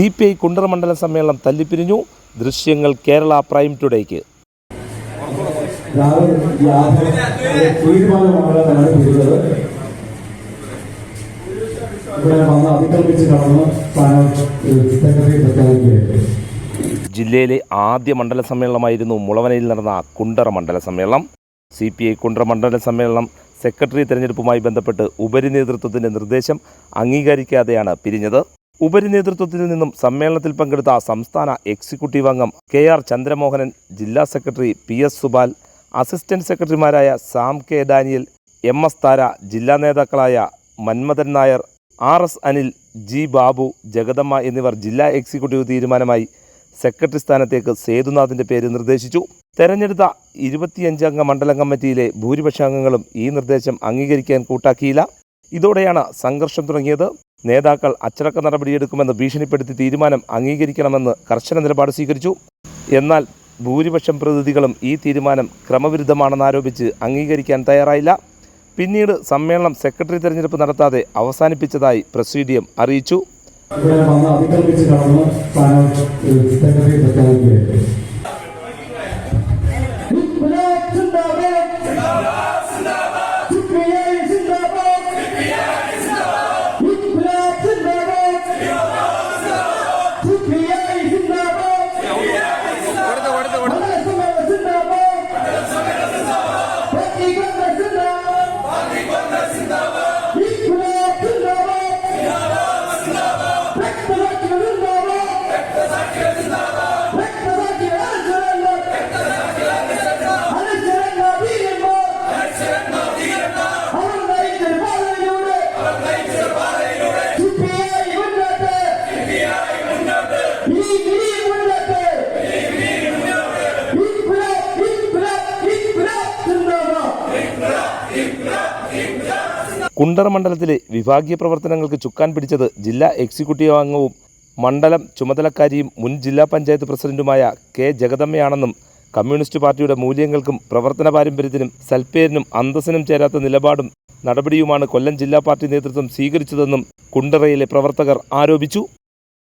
C P I Kundara മണ്ഡലം സമ്മേളനം തല്ലിപ്പിരിഞ്ഞു. ദൃശ്യങ്ങൾ കേരള പ്രൈം ടുഡേക്ക്. ജില്ലയിലെ ആദ്യ മണ്ഡല സമ്മേളനമായിരുന്നു മുളവനയിൽ നടന്ന കുണ്ടറ മണ്ഡല സമ്മേളനം. സി പി ഐ കുണ്ടറ മണ്ഡല സമ്മേളനം സെക്രട്ടറി തെരഞ്ഞെടുപ്പുമായി ബന്ധപ്പെട്ട് ഉപരിനേതൃത്വത്തിന്റെ നിർദ്ദേശം അംഗീകരിക്കാതെയാണ് പിരിഞ്ഞത്. ഉപരിനേതൃത്വത്തിൽ നിന്നും സമ്മേളനത്തിൽ പങ്കെടുത്ത സംസ്ഥാന എക്സിക്യൂട്ടീവ് അംഗം കെ ആർ ചന്ദ്രമോഹനൻ ജില്ലാ secretary P S Subal assistant സെക്രട്ടറിമാരായ Sam K Daniel M S Thara ജില്ലാ നേതാക്കളായ Manmadhan Nair R S Anil G Babu Jagadamma എന്നിവർ ജില്ലാ എക്സിക്യൂട്ടീവ് തീരുമാനമായി സെക്രട്ടറി സ്ഥാനത്തേക്ക് സേതുനാഥിന്റെ പേര് നിർദ്ദേശിച്ചു. തെരഞ്ഞെടുത്ത ഇരുപത്തിയഞ്ചംഗ മണ്ഡലം കമ്മിറ്റിയിലെ ഭൂരിപക്ഷ അംഗങ്ങളും ഈ നിർദ്ദേശം അംഗീകരിക്കാൻ കൂട്ടാക്കിയില്ല. ഇതോടെയാണ് സംഘർഷം തുടങ്ങിയത്. നേതാക്കൾ അച്ചടക്ക നടപടിയെടുക്കുമെന്ന് ഭീഷണിപ്പെടുത്തി തീരുമാനം അംഗീകരിക്കണമെന്ന് കർശന നിലപാട് സ്വീകരിച്ചു. എന്നാൽ ഭൂരിപക്ഷം പ്രതിനിധികളും ഈ തീരുമാനം ക്രമവിരുദ്ധമാണെന്നാരോപിച്ച് അംഗീകരിക്കാൻ തയ്യാറായില്ല. പിന്നീട് സമ്മേളനം സെക്രട്ടറി തെരഞ്ഞെടുപ്പ് നടത്താതെ അവസാനിപ്പിച്ചതായി പ്രസീഡിയം അറിയിച്ചു. കുണ്ടറ മണ്ഡലത്തിലെ വിഭാഗീയ പ്രവർത്തനങ്ങൾക്ക് ചുക്കാൻ പിടിച്ചത് ജില്ലാ എക്സിക്യൂട്ടീവ് അംഗവും മണ്ഡലം ചുമതലക്കാരിയും മുൻ ജില്ലാ പഞ്ചായത്ത് പ്രസിഡന്റുമായ കെ ജഗദമ്മയാണെന്നും കമ്മ്യൂണിസ്റ്റ് പാർട്ടിയുടെ മൂല്യങ്ങൾക്കും പ്രവർത്തന പാരമ്പര്യത്തിനും സൽപ്പേരിനും അന്തസ്സിനും ചേരാത്ത നിലപാടും നടപടിയുമാണ് കൊല്ലം ജില്ലാ പാർട്ടി നേതൃത്വം സ്വീകരിച്ചതെന്നും കുണ്ടറയിലെ പ്രവർത്തകർ ആരോപിച്ചു.